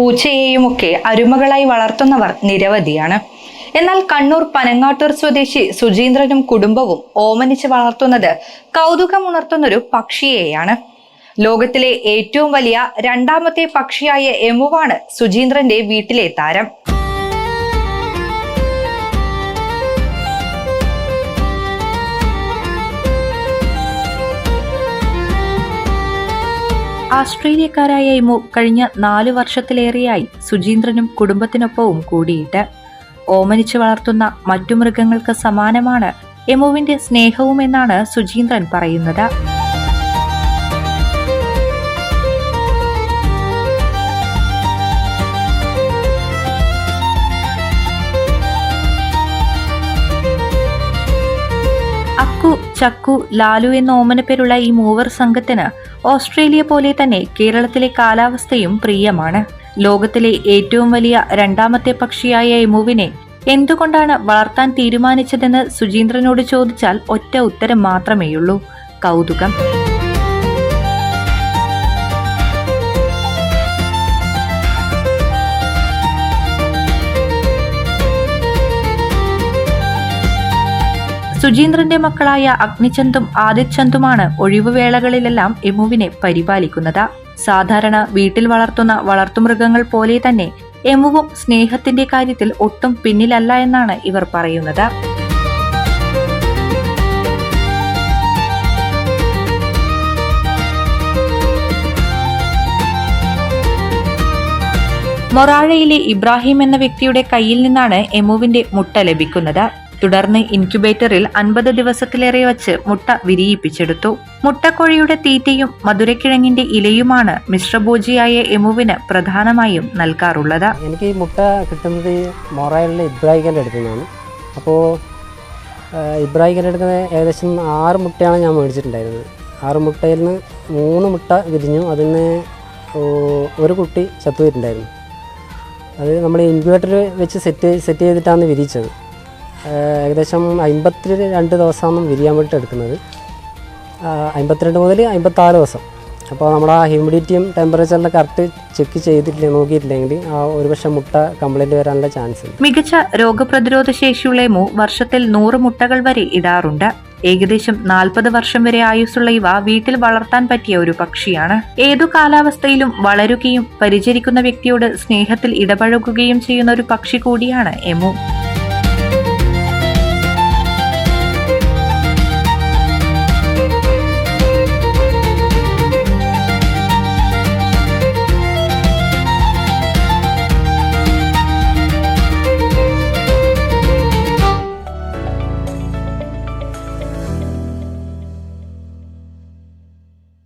പട്ടിയെയും പൂച്ചയെയും ഒക്കെ അരുമകളായി വളർത്തുന്നവർ നിരവധിയാണ്. എന്നാൽ കണ്ണൂർ പനങ്ങാട്ടൂർ സ്വദേശി സുജീന്ദ്രനും കുടുംബവും ഓമനിച്ച് വളർത്തുന്നത് കൗതുകമുണർത്തുന്നൊരു പക്ഷിയെയാണ്. ലോകത്തിലെ ഏറ്റവും വലിയ രണ്ടാമത്തെ പക്ഷിയായ എമുവാണ് സുജീന്ദ്രന്റെ വീട്ടിലെ താരം. ആസ്ട്രേലിയക്കാരായ ഇമു കഴിഞ്ഞ നാല് വർഷത്തിലേറെയായി സുജീന്ദ്രനും കുടുംബത്തിനൊപ്പവും കൂടിയിട്ട്. ഓമനിച്ചു വളർത്തുന്ന മറ്റു മൃഗങ്ങൾക്ക് സമാനമാണ് എമുവിന്റെ സ്നേഹവും എന്നാണ് സുജീന്ദ്രൻ പറയുന്നത്. ചക്കു ലാലു എന്ന ഓമനപ്പേരുള്ള ഈ മൂവർ സംഘത്തിന് ഓസ്ട്രേലിയ പോലെ തന്നെ കേരളത്തിലെ കാലാവസ്ഥയും പ്രിയമാണ്. ലോകത്തിലെ ഏറ്റവും വലിയ രണ്ടാമത്തെ പക്ഷിയായ എമുവിനെ എന്തുകൊണ്ടാണ് വളർത്താൻ തീരുമാനിച്ചതെന്ന് സുജീന്ദ്രനോട് ചോദിച്ചാൽ ഒറ്റ ഉത്തരം മാത്രമേയുള്ളൂ. കൗതുകം. സുജീന്ദ്രന്റെ മക്കളായ അഗ്നിചന്ദും ആദിത്യന്ദുമാണ് ഒഴിവുവേളകളിലെല്ലാം എമുവിനെ പരിപാലിക്കുന്നത്. സാധാരണ വീട്ടിൽ വളർത്തുന്ന വളർത്തുമൃഗങ്ങൾ പോലെ തന്നെ എമുവും സ്നേഹത്തിന്റെ കാര്യത്തിൽ ഒട്ടും പിന്നിലല്ല എന്നാണ് ഇവർ പറയുന്നത്. മൊറാഴയിലെ ഇബ്രാഹിം എന്ന വ്യക്തിയുടെ കയ്യിൽ നിന്നാണ് എമുവിന്റെ മുട്ട ലഭിക്കുന്നത്. തുടർന്ന് ഇൻക്യുബേറ്ററിൽ അൻപത് ദിവസത്തിലേറെ വച്ച് മുട്ട വിരിയിപ്പിച്ചെടുത്തു. മുട്ടക്കോഴിയുടെ തീറ്റയും മധുരക്കിഴങ്ങിന്റെ ഇലയുമാണ് മിശ്രഭോജിയായ എമുവിന് പ്രധാനമായും നൽകാറുള്ളത്. എനിക്ക് ഈ മുട്ട കിട്ടുന്നത് മൊറയിലെ ഇബ്രാഹിഖന്റെ അടുത്തു നിന്നാണ് അപ്പോൾ ഇബ്രാഹിഖന്റെ അടുത്ത് ഏകദേശം ആറ് മുട്ടയാണ് ഞാൻ മേടിച്ചിട്ടുണ്ടായിരുന്നത്. ആറ് മുട്ടയിൽ നിന്ന് മൂന്ന് മുട്ട വിരിഞ്ഞു. അതിൽ നിന്ന് ഒരു കുട്ടി ചത്തുപോയിട്ടുണ്ടായിരുന്നു. അത് നമ്മൾ ഇൻക്യുബേറ്റർ വെച്ച് സെറ്റ് സെറ്റ് ചെയ്തിട്ടാണ് വിരിയിച്ചത്. ഏഹ് ഏകദേശം അമ്പത്തി രണ്ട് ദിവസമാണ് വിരിയാൻ വേണ്ടിയിട്ട് എടുക്കുന്നത്. അമ്പത്തിരണ്ട് മുതൽ അമ്പത്താറ് ദിവസം. അപ്പോൾ നമ്മൾ ആ ഹ്യൂമിഡിറ്റിയും ടെമ്പറേച്ചറിന്റെ കറക്റ്റ് ചെക്ക് ചെയ്തിട്ടില്ല നോക്കിയിട്ടില്ലെങ്കിൽ ആ ഒരുപക്ഷെ മുട്ട കംപ്ലൈന്റ് വരാനുള്ള ചാൻസ് ഉണ്ട്. മികച്ച രോഗപ്രതിരോധ ശേഷിയുള്ള എമു വർഷത്തിൽ നൂറ് മുട്ടകൾ വരെ ഇടാറുണ്ട്. ഏകദേശം നാൽപ്പത് വർഷം വരെ ആയുസ്സുള്ള ഇവ വീട്ടിൽ വളർത്താൻ പറ്റിയ ഒരു പക്ഷിയാണ്. ഏതു കാലാവസ്ഥയിലും വളരുകയും പരിചരിക്കുന്ന വ്യക്തിയോട് സ്നേഹത്തിൽ ഇടപഴകുകയും ചെയ്യുന്ന ഒരു പക്ഷി കൂടിയാണ് എമു.